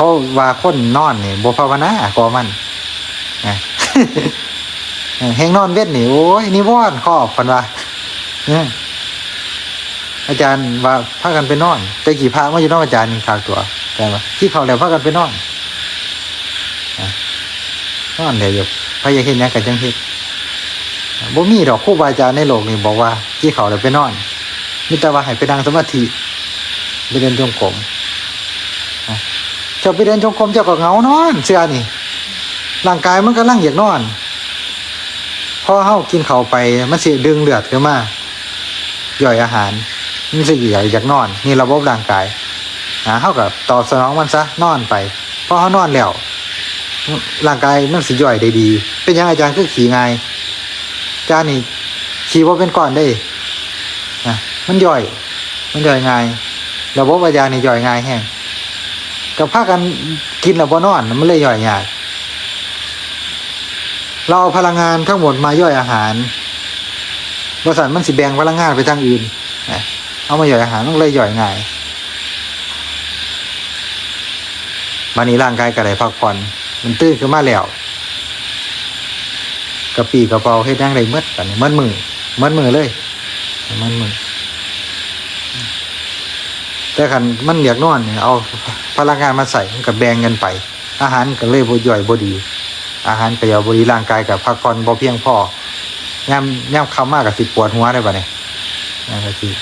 เขาว่าคนนอนนี่บ่ภาวนาก็มันนะเออแฮงนอนเวทนี่โอ้ยนิวรณ์ครอบเพิ่นว่าอาจารย์ว่าพากันไปนอนแต่กี่พระมาอยู่นอกอาจารย์นี่ขากตัวแต่ว่าที่เขาแล้วพากันไปนอนนอนแล้วอยู่พระยาเห็นหยังก็จังเฮ็ดบ่มีดอกครูบาอาจารย์ในโลกนี่บอกว่าที่เขาแล้วไปนอนมีแต่ว่าให้ไปนั่งสมาธิไปเดินจงกรม เจ้าไปเดินจงกรมเจ้าก็เหงานอนเชื่อนี่ร่างกายมันกำลังอยากนอนพอเฮากินเข้าวไปมันสิดึงเลือดขึ้นมาย่อยอาหารมันสิอยากอยากนอน นี่ระบบร่างกายอ่าเฮากับตอบสนองมันซะนอนไปพอเฮานอนแล้วร่างกายมันสิย่อยได้ดี เป็นยังอาจารย์คือขี่ง่ายอาจารย์นี่ขี่ว่าเป็นก้อนได้นะมันย่อย มันย่อยง่ายระบบอาจารย์นี่ย่อยง่ายแห้ง กับพากันกินแล้วบ่นอนมันเลยย่อยยากเราเอาพลังงานทั้งหมดมาย่อยอาหารบริษัทมันสิแบ่งพลังงานไปทางอื่นเอามาย่อยอาหารมันเลยย่อยง่ายวันนี้ร่างกายก็ได้พักผ่อนมันตื่นขึ้นมาแล้วกระปีกระเป๋าเฮ็ดหยังได้หมดกันนี้มัดมือมัดมือเลยมัดมือ แต่คันมันอยากนอนเนี่ยเอาพลังงานมาใส่มันก็แบ่งกันไป อาหารก็เลยบ่ย่อยบ่ดี อาหารก็อย่าบริร่างกายกับพักผ่อนบ่เพียงพอย่ำย่ำคำมากกับสิปวดหัวได้ปะเนี่ยนั่นก็คือ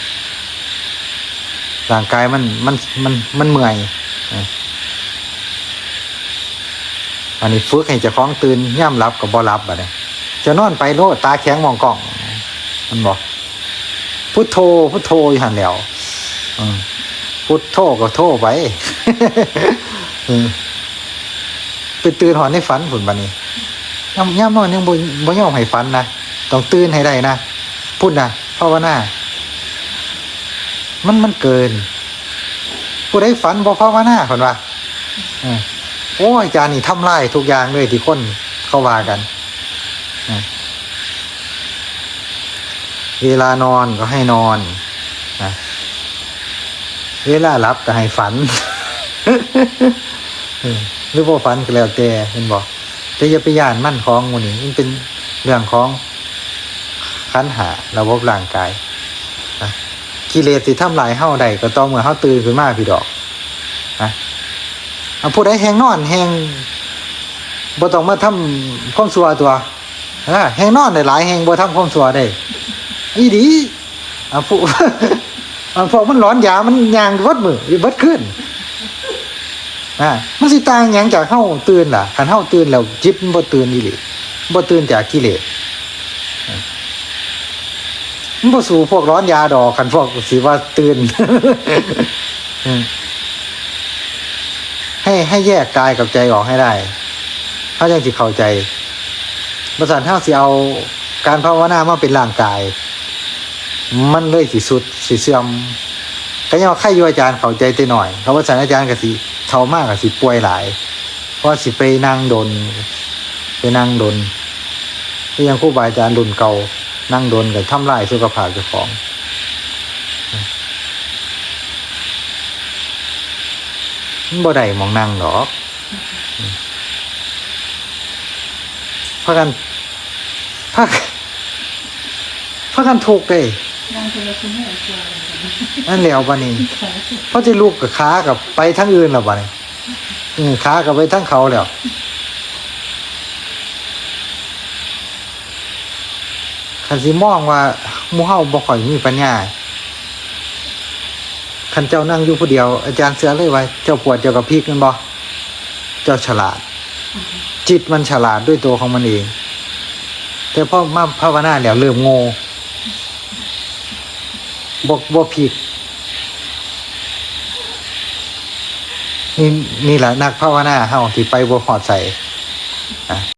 ร่างกายมันมันมันมันเมื่อยอันนี้ฝึกให้เจ้าของตื่นย่ำรับกับบ่รับปะเนี่ยจะนอนไปโลตาแข็งมองกล้อง มันบอกพุทโธพุทโธอยู่หันแล้วอืม พุทโธก็โธไปไปตื่นหอนในฝันผุนบันนี้ย่ำย่ำนอนยังบ่บ่ยอมให้ฝันนะต้องตื่นให้ได้นะพูดนะภาวนามันมันเกิน ผู้ใดฝันบ่ภาวนาคนว่าเออโอ้อาจารย์นี่ทำลายทุกอย่างเลยที่คนเขาว่ากันเวลานอนก็ให้นอนนะ เวลาหลับก็ให้ฝันหรือว่าฝันก็แล้วแต่เห็นบอกแต่อย่าไปย่านมั่นของมูนี่มันเป็นเรื่องของขันหาระบบร่างกายนะกิเลสที่ทำลายเฮาได้ก็ต้องเมื่อเฮาตื่นขึ้นมาพี่ดอกนะเอาผู้ใดแหงนอนแหงบ่ต้องมาทำความสัวตัวแหงนอนได้หลายแหงบ่ทำความสัวได้อีดีเอาผู้ เอาพวกมันร้อนยา มันยางวัดมือเบิดขึ้นอ่ามันสิต่างยังจากเฮาตื่นล่ะคันเฮาตื่นแล้วจิตมันบ่ตื่นอีหลีบ่ตื่นจากกิเลสอ่ามันบ่สู่พวกร้อนยาดอกคันพวกสิว่าตื่นให้ให้แยกกายกับใจออกให้ได้เฮาจังสิเข้าใจบ่ซั่นเฮาสิเอาการภาวนามาเป็นร่างกาย มันเลยสิสุดสิเสื่อมก็ยังว่าใครอยู่อาจารย์เข้าใจแต่หน่อยเขาว่าสารอาจารย์ก็สิเท่ามากกับสิป่วยหลาย เพราะสิไปนั่งดน ไปนั่งดนที่ยังครูบาอาจารย์รุ่นเก่านั่งดนกับทำลายสุขภาพเจ้าของบ่ได้มองนั่งหรอกพักกันพักพักกันถูกเลย นั่งคนละคนไม่เอาตัวเลยนั่นแล้วบานี้เพราะจะลูกกับขากับไปทั้งอื่นแล้วบานี้อืมขากับไปทั้งเขาแล้วคันสิมองว่าหมู่เฮาบ่ค่อยมีปัญญาคันเจ้านั่งอยู่ผู้เดียว อาจารย์เสือเลยว่า เจ้าปวดเจ้ากับพริกนั่นบ่เจ้าฉลาด จิตมันฉลาดด้วยตัวของมันเอง แต่พอมาภาวนาแล้วเริ่มโง่ บกบ่ผิดนี่นี่แหละนักภาวนาเฮาที่ไปบ่หอดใส่